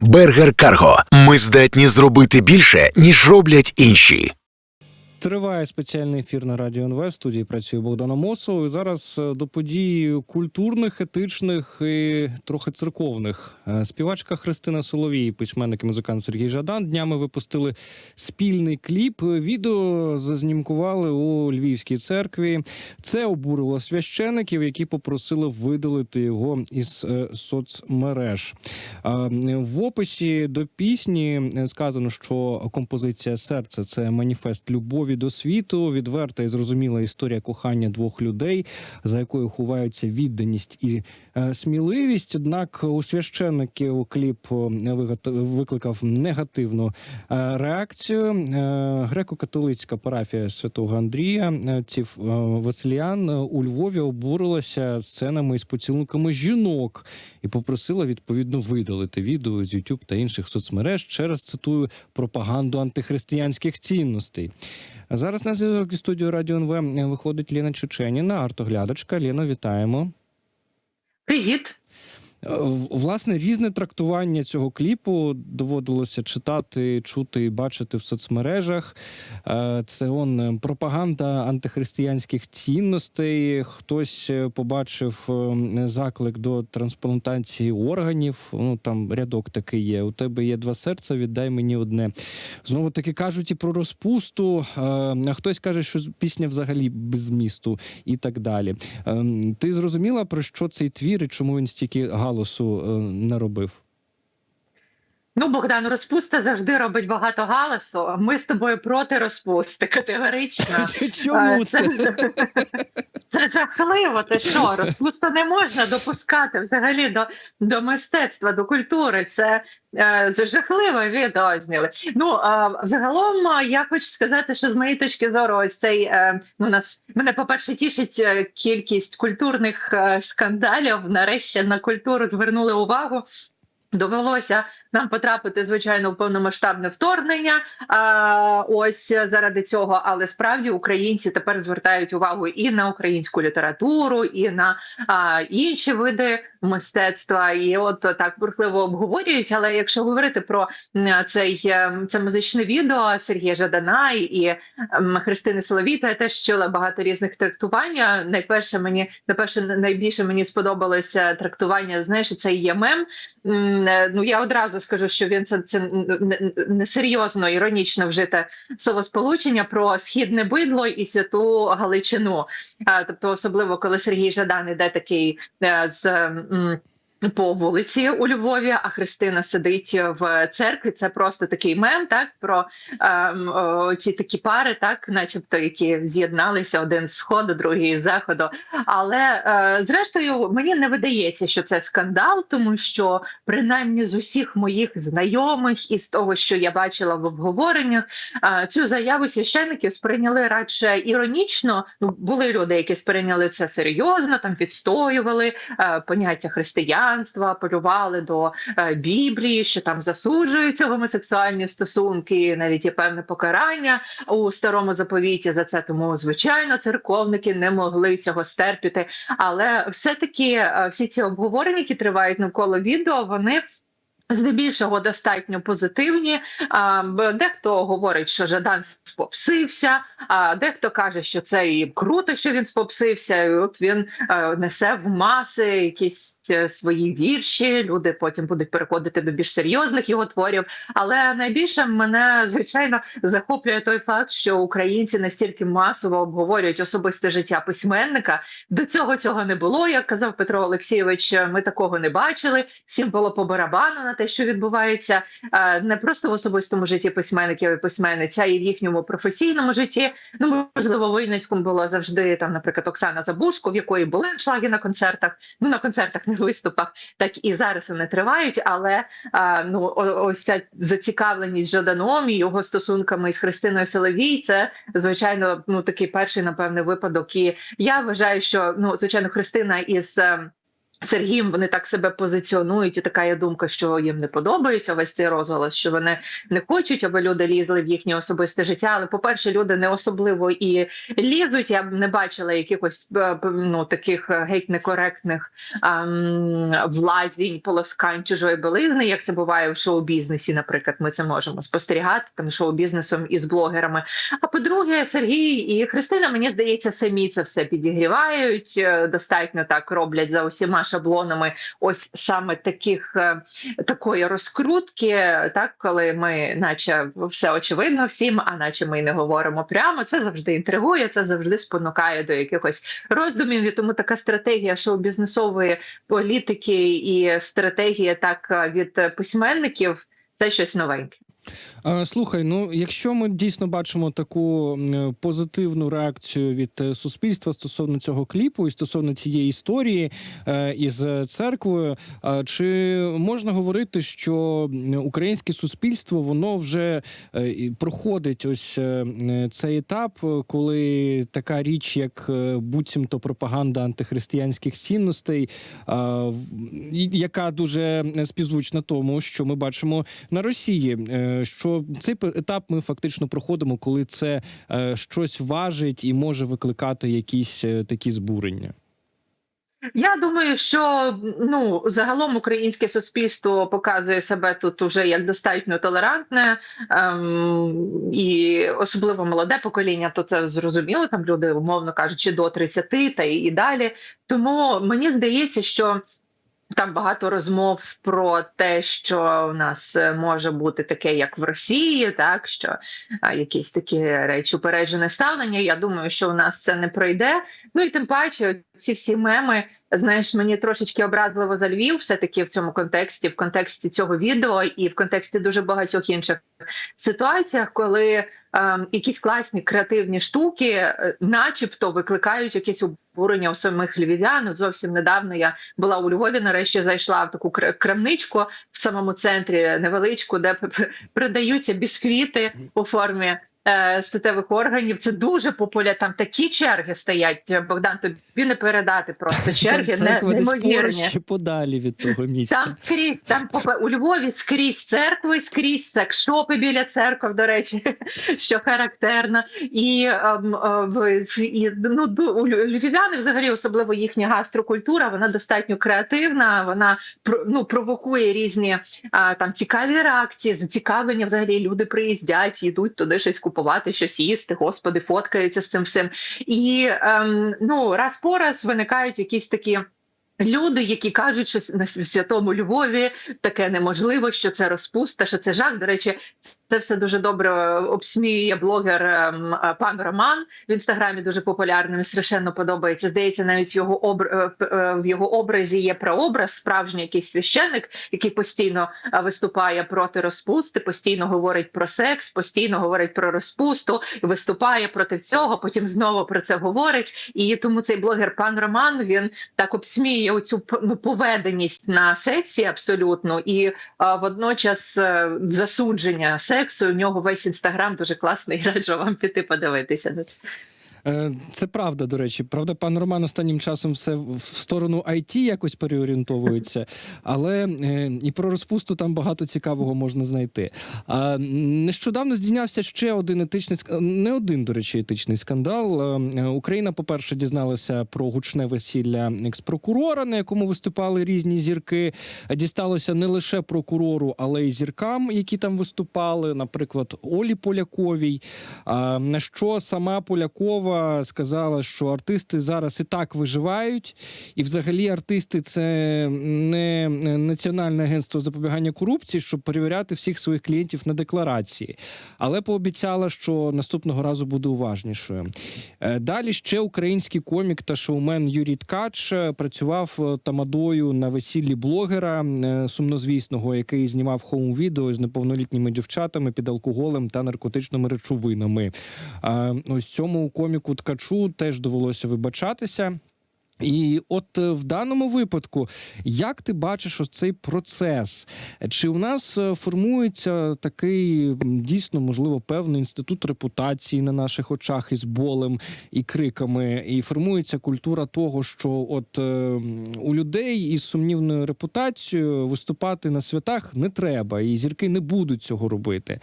Бергер Карго. Ми здатні зробити більше, ніж роблять інші. Триває спеціальний ефір на радіо НВ. В студії працює Богдана Мосов. І зараз е, до подій культурних, етичних і трохи церковних. Е, Співачка Христина Соловій, письменник і музикант Сергій Жадан. Днями випустили спільний кліп. Відео зазнімкували у Львівській церкві. Це обурило священиків, які попросили видалити його із е, соцмереж. В описі до пісні е, сказано, що композиція серце це маніфест любові до світу, відверта і зрозуміла історія кохання двох людей, за якою ховаються відданість і е, сміливість. Однак у священників кліп е, викликав негативну е, реакцію. Греко-католицька парафія святого Андрія ців Василіан у Львові обурилася сценами із поцілунками жінок і попросила відповідно видалити відео з YouTube та інших соцмереж через цитую пропаганду антихристиянських цінностей. Зараз на зв'язок із студією Радіо НВ виходить Ліна Чеченіна, артоглядачка. Ліно, вітаємо. Привіт. Е, Власне, різне трактування цього кліпу доводилося читати, чути і бачити в соцмережах. Е, Це он е, пропаганда антихристиянських цінностей. Хтось побачив заклик до трансплантації органів. Ну там рядок такий є. У тебе є два серця, віддай мені одне. Знову таки кажуть і про розпусту. хтось каже, що пісня взагалі без змісту і так далі. Ем, Ти зрозуміла про що цей твір і чому він стільки галасу не робив? Ну, Богдан, розпуста завжди робить багато галасу. Ми з тобою проти розпусти категорично. Чому Е, це? Це жахливо. Ти що? Розпусту не можна допускати взагалі до, до мистецтва, до культури. Це е, жахливе відео зняли. Ну а загалом я хочу сказати, що з моєї точки зору, ось цей е, ну нас мене, по-перше, тішить е, кількість культурних е, скандалів. Нарешті на культуру звернули увагу. Довелося нам потрапити, звичайно, в повномасштабне вторгнення. А, ось заради цього, але справді українці тепер звертають увагу і на українську літературу, і на а, інші види мистецтва. І от так бурхливо обговорюють. Але якщо говорити про цей е, це музичне відео Сергія Жадана і ем, Христини Соловій, то я теж чула багато різних трактувань. Найперше мені найперше найбільше мені сподобалося трактування. Знаєш, це є мем. Е, Ну я одразу скажу, що він це, це несерйозно, іронічно вжите словосполучення про східне бидло і святу Галичину. Тобто, особливо коли Сергій Жадан іде такий е, з. По вулиці у Львові, а Христина сидить в церкві. Це просто такий мем, так про ем, о, ці такі пари, так, начебто, які з'єдналися один з сходу, другий з заходу. Але е, зрештою мені не видається, що це скандал, тому що принаймні з усіх моїх знайомих і з того, що я бачила в обговореннях, е, цю заяву священників сприйняли радше іронічно. Ну були люди, які сприйняли це серйозно, там відстоювали е, поняття християнства, апелювали до е, Біблії, що там засуджуються гомосексуальні стосунки, навіть є певне покарання у старому заповіті за це. Тому звичайно, церковники не могли цього стерпіти. Але все-таки е, всі ці обговорення, які тривають навколо відео, вони. Здебільшого достатньо позитивні. Дехто говорить, що Жадан спопсився, а дехто каже, що це і круто, що він спопсився. І от він е, несе в маси якісь свої вірші. Люди потім будуть переходити до більш серйозних його творів. Але найбільше мене звичайно захоплює той факт, що українці настільки масово обговорюють особисте життя письменника. До цього цього не було. Як казав Петро Олексійович, ми такого не бачили. Всім було по барабану на те, що відбувається е, не просто в особистому житті письменників і письменниць, а і в їхньому професійному житті. Ну можливо, в Вінницькому було завжди там, наприклад, Оксана Забушко, в якої були шлаги на концертах. Ну на концертах, не виступах, так і зараз вони тривають. Але а, ну ось ця зацікавленість Жаданом і його стосунками з Христиною Соловій, це звичайно ну такий перший напевне випадок. І я вважаю, що ну звичайно Христина із. Сергієм вони так себе позиціонують, і така є думка, що їм не подобається весь цей розголос, що вони не хочуть, аби люди лізли в їхнє особисте життя. Але, по-перше, люди не особливо і лізуть. Я б не бачила якихось е, ну, таких е, геть некоректних ем, влазінь, полоскань чужої білизни, як це буває в шоу-бізнесі. Наприклад, ми це можемо спостерігати там шоу-бізнесом із блогерами. А по-друге, Сергій і Христина, мені здається, самі це все підігрівають. е, Достатньо так роблять за усіма шаблонами. Ось саме таких е, такої розкрутки, так коли ми, наче все очевидно всім, а наче ми не говоримо прямо. Це завжди інтригує, це завжди спонукає до якихось роздумів. І тому така стратегія шоу-бізнесової політики і стратегія так від письменників це щось новеньке. Слухай, ну якщо ми дійсно бачимо таку позитивну реакцію від е, суспільства стосовно цього кліпу і стосовно цієї історії е, із церквою, чи можна говорити, що українське суспільство воно вже е, проходить ось цей етап, коли така річ, як буцімто пропаганда антихристиянських цінностей, яка дуже співзвучна тому, що ми бачимо на Росії, що цей етап ми фактично проходимо, коли це е, щось важить і може викликати якісь е, такі збурення. Я думаю, що ну загалом українське суспільство показує себе тут уже як достатньо толерантне, ем, і особливо молоде покоління, то це зрозуміло. Там люди, умовно кажучи, до 30 та і далі. Тому мені здається, що. Там багато розмов про те, що в нас е, може бути таке, як в Росії, так що а, якісь такі речі упереджене ставлення. Я думаю, що у нас це не пройде. Ну і тим паче, ці всі меми, знаєш, мені трошечки образливо за Львів, все таки в цьому контексті, в контексті цього відео і в контексті дуже багатьох інших ситуаціях, коли е, якісь класні креативні штуки, е, начебто, викликають якесь обурення у самих львів'ян. От Зовсім недавно я була у Львові. Нарешті зайшла в таку крамничку в самому центрі невеличку, де продаються бісквіти у формі. Е, Статевих органів це дуже популярно. Там такі черги стоять. Богдан, тобі не передати просто черги, не, неймовірні. чи подалі від того місця. Там скрізь, там у Львові скрізь церкви, скрізь секшопи біля церков, до речі, що характерно. І, ем, е, і ну, у львів'яни, взагалі, особливо їхня гастрокультура, вона достатньо креативна, вона ну, провокує різні там цікаві реакції, зацікавлення. Взагалі люди приїздять, йдуть туди щось купувати, щось їсти. Господи, фоткаються з цим всім. І ем, ну раз по раз виникають якісь такі. Люди, які кажуть, що на святому Львові таке неможливо, що це розпуста, що це жах. До речі, це все дуже добре обсміює блогер ем, е, пан Роман в інстаграмі. Дуже популярний. Мені страшенно подобається. Здається, навіть його обр... е, е, в його образі є прообраз, справжній якийсь священник, який постійно е, виступає проти розпусти, постійно говорить про секс, постійно говорить про розпусту, виступає проти цього. Потім знову про це говорить. І тому цей блогер пан Роман він так обсміює оцю п- ну, поведеність на сексі абсолютно, і а, водночас а, засудження сексу. У нього весь інстаграм дуже класний. Раджу вам піти подивитися на це. Е, Це правда, до речі. Правда, пан Роман останнім часом все в сторону IT якось переорієнтовується, але е, і про розпусту там багато цікавого можна знайти. А нещодавно здійнявся ще один етичний не один, до речі, етичний скандал. Е, Україна, по-перше, дізналася про гучне весілля екс-прокурора, на якому виступали різні зірки. Дісталося не лише прокурору, але й зіркам, які там виступали, наприклад, Олі Поляковій. На що сама Полякова сказала, що артисти зараз і так виживають, і взагалі артисти це не Національне агентство запобігання корупції, щоб перевіряти всіх своїх клієнтів на декларації, але пообіцяла, що наступного разу буде уважнішою. Е, Далі ще український комік та шоумен Юрій Ткач е, працював е, тамадою на весіллі блогера сумнозвісного, який знімав хоум-відео з неповнолітніми дівчатами під алкоголем та наркотичними речовинами. Ось цьому коміку ткачу теж довелося вибачатися. І от е, в даному випадку, як ти бачиш ось цей процес? Чи у нас е, формується такий дійсно, можливо, певний інститут репутації на наших очах із болем і криками, і формується культура того, що от е, у людей із сумнівною репутацією виступати на святах не треба, і зірки не будуть цього робити?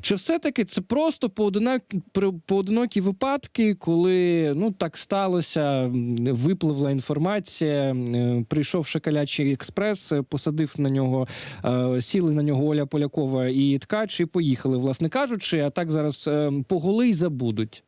Чи все-таки це просто поодинокі, поодинокі випадки, коли ну так сталося, м, випливла інформація, е, прийшов шоколячий експрес, е, посадив на нього, е, сіли на нього Оля Полякова і ткач, і поїхали, власне кажучи, а так зараз е, поголи й забудуть.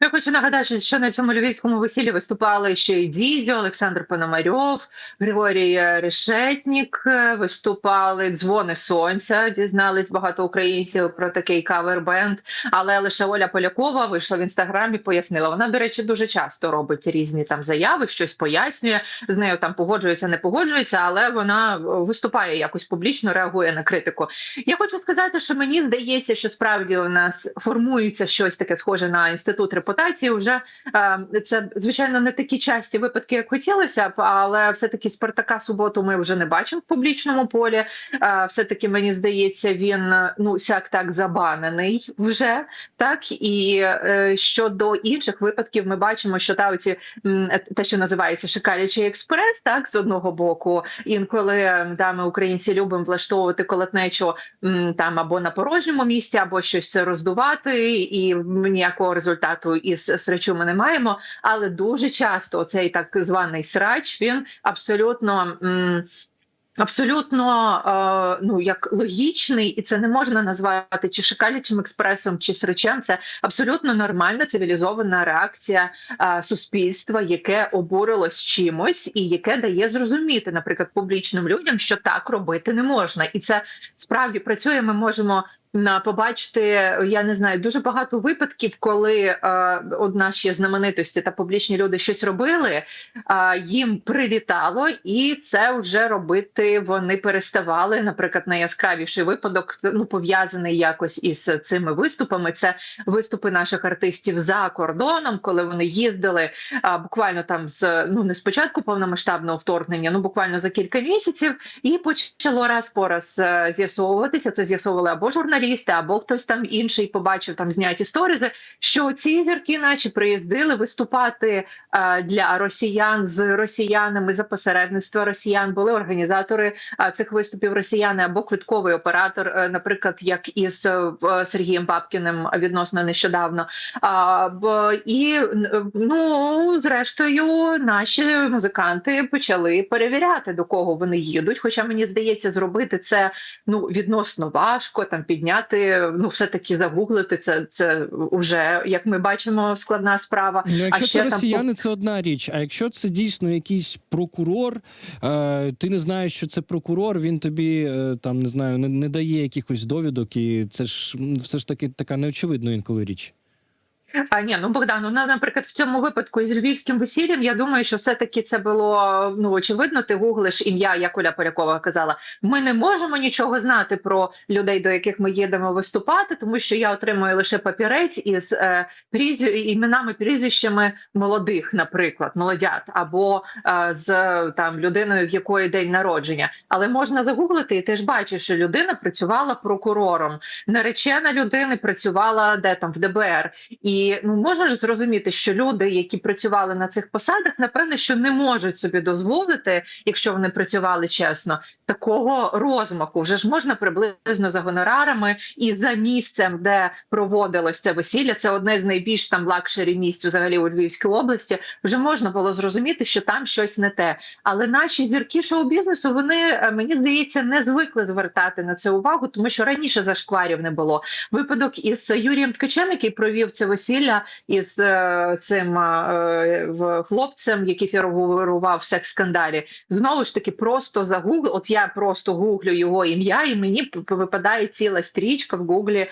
Я хочу нагадати, що на цьому львівському весіллі виступали ще й Дізі, Олександр Пономарьов, Григорій Решетнік. е, Виступали дзвони сонця. Дізнались багато українців про такий кавер-бенд. Але лише Оля Полякова вийшла в інстаграмі, пояснила. Вона, до речі, дуже часто робить різні там заяви, щось пояснює. З нею там погоджується, не погоджується, але вона е, виступає якось публічно, реагує на критику. Я хочу сказати, що мені здається, що справді у нас формується щось таке схоже на інститут репутації. Вже е, це звичайно не такі часті випадки, як хотілося б, але все таки Спартака суботу ми вже не бачимо в публічному полі. Е, все таки мені здається, він ну сяк так забанений вже так. І е, щодо інших випадків, ми бачимо, що та оці те, що називається шикалячий експрес, так з одного боку, інколи да, ми українці любимо влаштовувати колотнечу там або на порожньому місці, або щось це роздувати, і ніякого результату із срачу ми не маємо. Але дуже часто цей так званий срач він абсолютно. м, Абсолютно е, ну як логічний, і це не можна назвати чи шикалячим експресом, чи сречем. Це абсолютно нормальна цивілізована реакція е, суспільства, яке обурилось чимось, і яке дає зрозуміти, наприклад, публічним людям, що так робити не можна, і це справді працює. Ми можемо побачити, я не знаю, дуже багато випадків, коли е, от наші знаменитості та публічні люди щось робили, е, їм прилітало, і це вже робити вони переставали. Наприклад, найяскравіший випадок ну пов'язаний якось із цими виступами. Це виступи наших артистів за кордоном, коли вони їздили а, буквально там з ну не спочатку повномасштабного вторгнення, ну буквально за кілька місяців, і почало раз по раз е, з'ясовуватися. Це з'ясовували або журналісти, або хтось там інший побачив там зняті сторізи, що ці зірки, наче приїздили виступати е, для росіян з росіянами за посередництва росіян. Були організатори е, цих виступів росіяни або квитковий оператор, е, наприклад, як із Сергієм Бабкіним відносно нещодавно. І ну, зрештою, наші музиканти почали перевіряти, до кого вони їдуть. Хоча мені здається, зробити це ну відносно важко, там підняти, ну все таки загуглити це. Це вже як ми бачимо, складна справа. Ну, якщо ще це там росіяни, це одна річ. А якщо це дійсно якийсь прокурор, е, ти не знаєш, що це прокурор, він тобі е, там не знаю, не, не дає якихось довідок, і це ж все ж таки така неочевидна інколи річ. А ні, ну Богдан, ну на- наприклад, в цьому випадку із львівським весіллям, я думаю, що все-таки це було ну очевидно. Ти гуглиш ім'я, як Оля Полякова казала. Ми не можемо нічого знати про людей, до яких ми їдемо виступати, тому що я отримую лише папірець із е, прізві іменами, прізвищами молодих, наприклад, молодят, або е, з там людиною, в якої день народження. Але можна загуглити, і ти ж бачиш, що людина працювала прокурором. Наречена людини працювала де там в ДБР. І ну можна ж зрозуміти, що люди, які працювали на цих посадах, напевне, що не можуть собі дозволити, якщо вони працювали чесно, такого розмаху. Вже ж можна приблизно за гонорарами і за місцем, де проводилось це весілля. Це одне з найбільш там лакшері місць взагалі у Львівській області. Вже можна було зрозуміти, що там щось не те. Але наші зірки шоу-бізнесу вони е, мені здається не звикли звертати на це увагу, тому що раніше зашкварів не було. Випадок із Юрієм Ткачем, який провів це весілля із е, цим е, хлопцем, який фігурував в секс-скандалі. Знову ж таки, просто загугл. От я просто гуглю його ім'я, і мені випадає ціла стрічка в гуглі.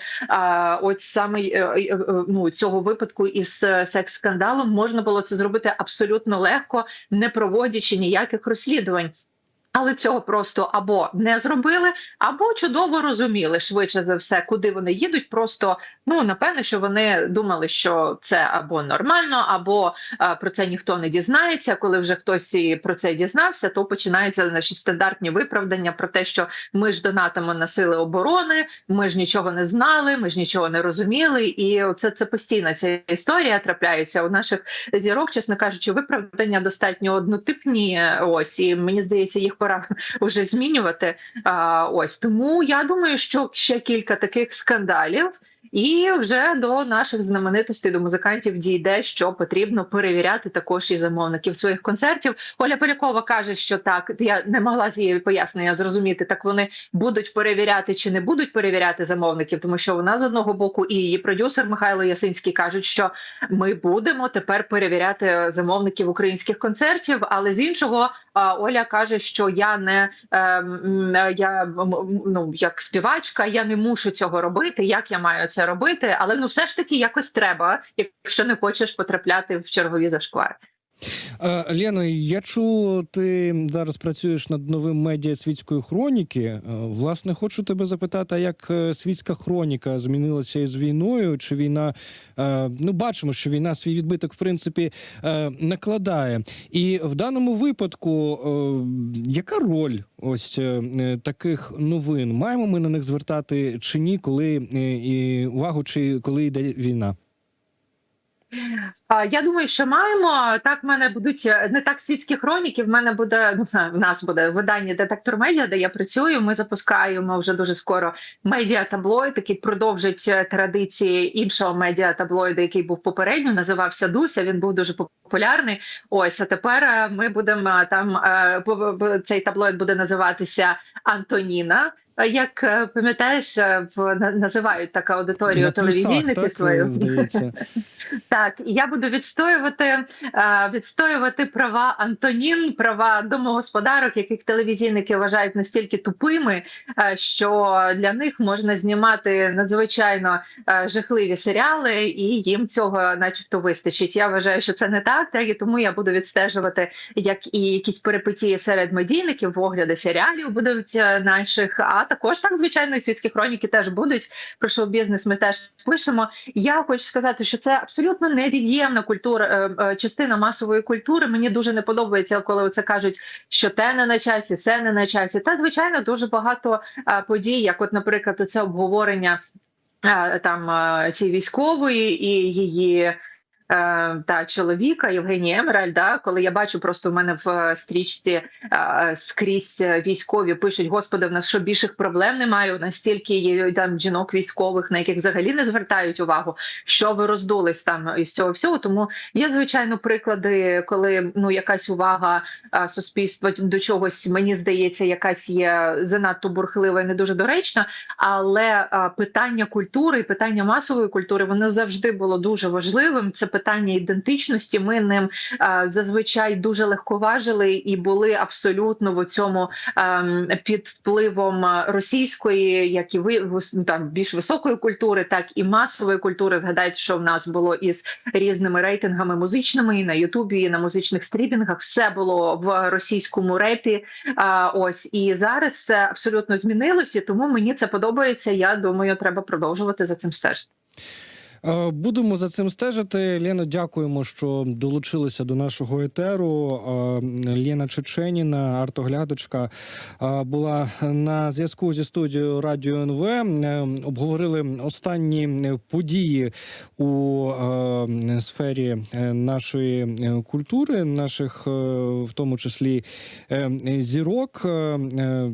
От саме е, е, е, ну цього випадку із е, секс-скандалом можна було це зробити абсолютно легко, не проводячи ніяких розслідувань. Але цього просто або не зробили, або чудово розуміли швидше за все, куди вони їдуть. Просто ну напевно, що вони думали, що це або нормально, або а, про це ніхто не дізнається. Коли вже хтось і про це дізнався, то починаються наші стандартні виправдання про те, що ми ж донатимо на сили оборони, ми ж нічого не знали, ми ж нічого не розуміли. І це, це постійна ця історія трапляється у наших зірок, чесно кажучи, виправдання достатньо однотипні. Ось і мені здається, їх пора вже змінювати. А, ось тому я думаю, що ще кілька таких скандалів. І вже до наших знаменитостей, до музикантів дійде, що потрібно перевіряти також і замовників своїх концертів. Оля Полякова каже, що так я не могла з пояснення зрозуміти. Так вони будуть перевіряти чи не будуть перевіряти замовників, тому що вона з одного боку і її продюсер Михайло Ясинський кажуть, що ми будемо тепер перевіряти замовників українських концертів. Але з іншого Оля каже, що я не е, я м, ну як співачка, я не мушу цього робити. Як я маю це робити? Але ну все ж таки якось треба, якщо не хочеш потрапляти в чергові зашквари. Е, Лено, я чув, ти зараз працюєш над новим медіа світської хроніки. Е, Власне, хочу тебе запитати, а як е, світська хроніка змінилася із війною? Чи війна ну бачимо, що війна свій відбиток в принципі накладає? І в даному випадку, яка роль ось таких новин? Маємо ми на них звертати чи ні, коли і увагу, чи коли йде війна? Я думаю, що маємо так. В мене будуть е, не так світські хроніки. В мене буде в нас буде видання детектор медіа, де я працюю. Ми запускаємо вже дуже скоро медіа таблоїд, який продовжить е, традиції іншого медіа таблоїду, який був попередньо. Називався Дуся. Він був дуже популярний. Ось а тепер е, ми будемо там цей таблоїд буде називатися Антоніна. Як е, пам'ятаєш, е, в називають так аудиторію телевізійники свою здається. так, я буду відстоювати е, відстоювати права Антонін, права домогосподарок, яких телевізійники вважають настільки тупими, що для них можна знімати надзвичайно жахливі серіали, і їм цього, начебто, вистачить. Я вважаю, що це не так, так і тому я буду відстежувати, як і якісь перипетії серед медійників, огляди серіалів будуть наших. А також так, звичайно, і світські хроніки теж будуть. Про шоу-бізнес ми теж пишемо. Я хочу сказати, що це абсолютно невід'ємна культура, е, е, частина масової культури. Мені дуже не подобається, коли це кажуть, що те не на часі, це не на часі. Та звичайно дуже багато е, подій, як, от, наприклад, це обговорення там цієї військової і її. Е, Та чоловіка Євгенія Емераль, да, коли я бачу, просто в мене в е, стрічці е, скрізь військові пишуть: Господи, в нас що більших проблем немає. У нас стільки є там жінок військових, на яких взагалі не звертають увагу, що ви роздулись там із цього всього. Тому є звичайно приклади, коли ну якась увага суспільства до чогось, мені здається, якась є занадто бурхлива і не дуже доречна. Але питання культури і питання масової культури воно завжди було дуже важливим. Це питання ідентичності. Ми ним а, зазвичай дуже легковажили і були абсолютно в цьому ем, під впливом е, російської, як і ви ну, там більш високої культури, так і масової культури. Згадайте, що в нас було із різними рейтингами музичними і на Ютубі, і на музичних стрімінгах. Все було в російському репі. А, ось і зараз це абсолютно змінилося. Тому мені це подобається. Я думаю, треба продовжувати за цим стежити. Е, Будемо за цим стежити. Лена, дякуємо, що долучилися до нашого етеру. Е, Лена Чеченіна, артоглядачка, е, була на зв'язку зі студією Радіо НВ. Обговорили останні події у сфері нашої культури, наших, в тому числі зірок.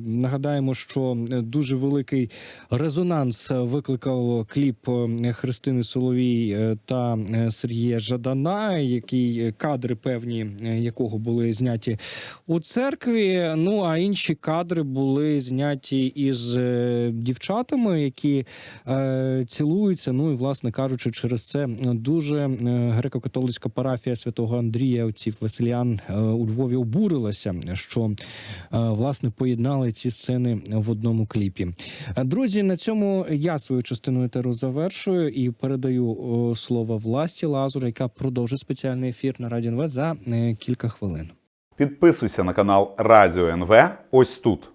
Нагадаємо, що дуже великий резонанс викликав кліп Христини Соловій е, та е, Сергія Жадана, які е, кадри певні якого були зняті у церкві. Ну а інші кадри були зняті із дівчатами, які е, цілуються. Ну і власне кажучи, через це дуже греко-католицька парафія святого Андрія отців Василіан у Львові обурилася, що власне поєднали ці сцени в одному кліпі. Друзі, на цьому я свою частину етеру завершую і передаю о, слово власті Лазура, яка продовжить спеціальний ефір на Радіо НВ за е, кілька хвилин. Підписуйся на канал Радіо НВ ось тут.